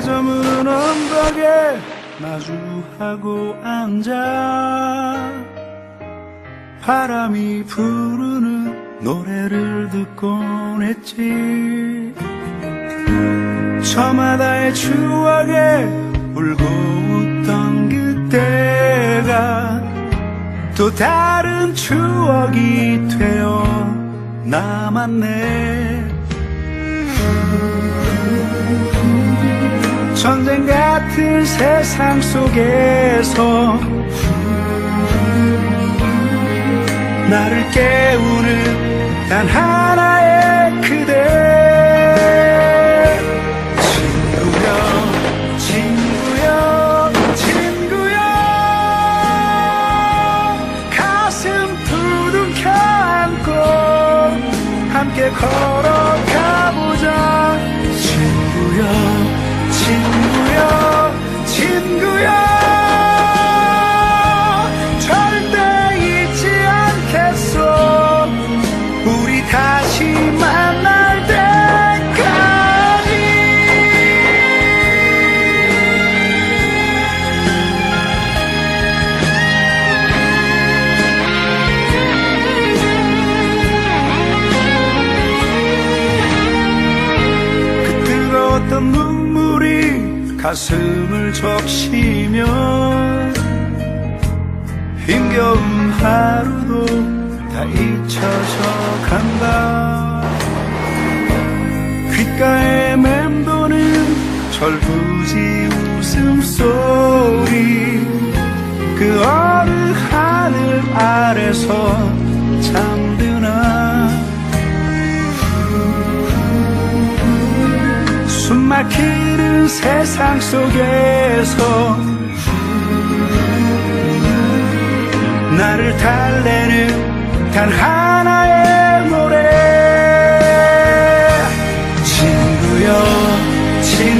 추억에 마주하고 앉아. 바람이 부르는 노래를 듣곤 했지. 저마다의 추억에 울고 웃던 그때가 또 다른 추억이 되어 남았네 전쟁 같은 세상 속에서 나를 깨우는 단 하나의 그대. 친구여 친구여 친구여. 가슴 두둥켜 안고 함께 걸어 가슴을 적시며 힘겨운 하루도 다 잊혀져 간다. 귓가에 맴도는 절부지 웃음소리. 그 어느 하늘 아래서 잠드나. 숨막히 는 세상 속에서 나를 달래는 단 하나의 노래. 친구여 친구여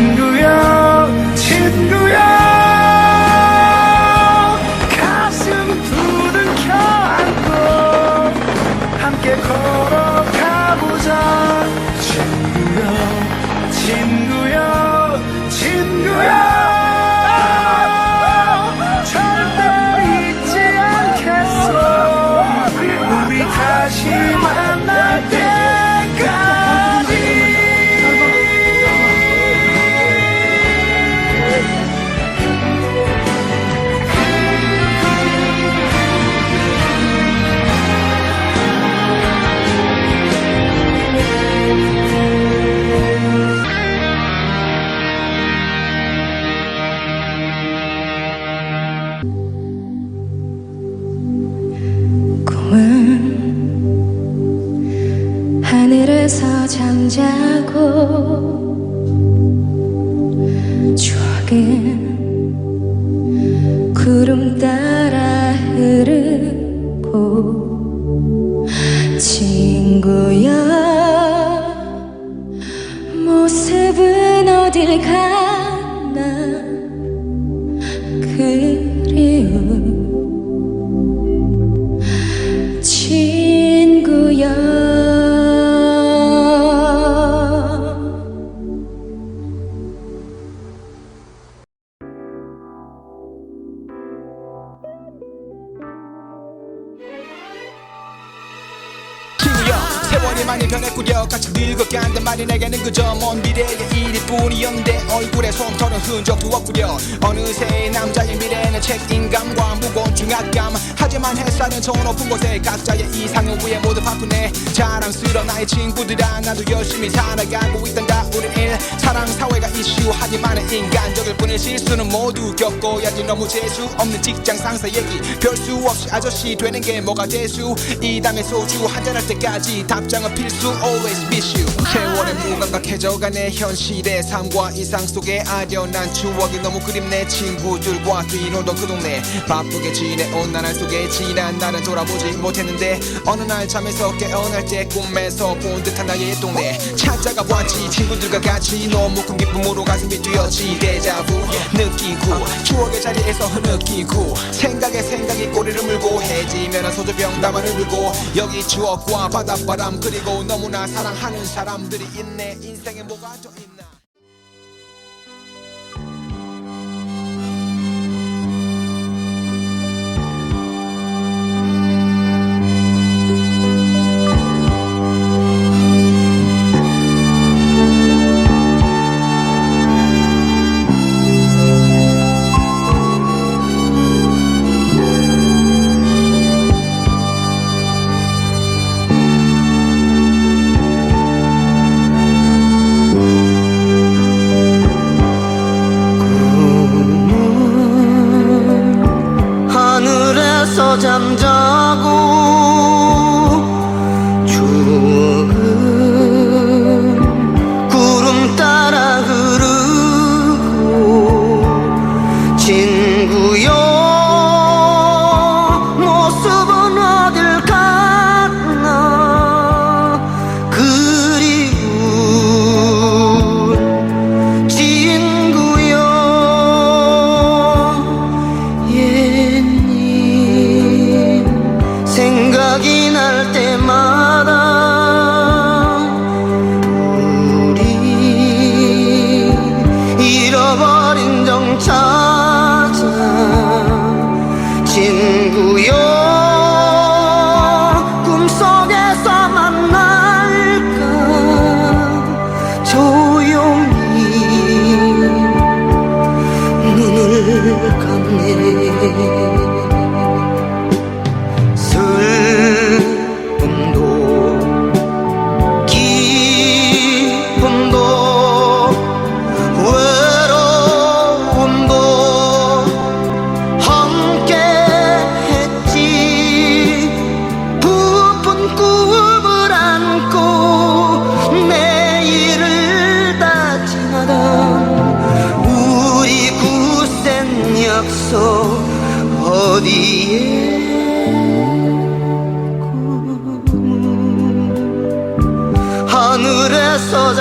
서 잠자고 추억은 구름 따라 흐르고 친구야 모습은 어딜 가나 세월이 많이 변했구려 같이 늙어간단 말이 내게는 그저 먼 미래의 일뿐이었는데 얼굴에 솜털은 흔적도 없구려 어느새 남자의 미래는 책임감과 무거운 중압감. 하지만 햇살은 저 높은 곳에 각자의 이상을 위해 모두 바쁘네. 자랑스러운 나의 친구들아 나도 열심히 살아가고 있단다. 우린 일 사랑 사회가 이슈 하지만 인간적일 뿐인 실수는 모두 겪어야지. 너무 재수 없는 직장 상사 얘기. 별 수 없이 아저씨 되는 게 뭐가 재수? 이 담에 소주 한잔할 때까지 답장 은 필수 always miss you. 세월의 무감각해져가네 현실의 삶과 이상 속에 아련한 추억이 너무 그립네. 친구들과 뛰놀던 그 동네. 바쁘게 지내온 나날 속에 지난 날은 돌아보지 못했는데 어느 날 잠에서 깨어날 때 꿈에서 본 듯한 나의 동네. 찾아가 보았지 친구들과 같이 너무 큰 기쁨으로 가슴이 뛰었지. 데자부 느끼고 추억의 자리에서 흐느끼고 생각에 생각이 꼬리를 물고 해지면 소주병 나만을 들고 여기 추억과 바닷바람 그리고 너무나 사랑하는 사람들이 있네. 인생에 뭐가 더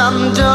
I'm done.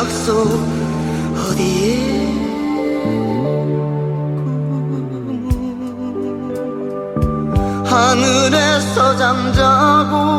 약속 어디에? 하늘에서 잠자고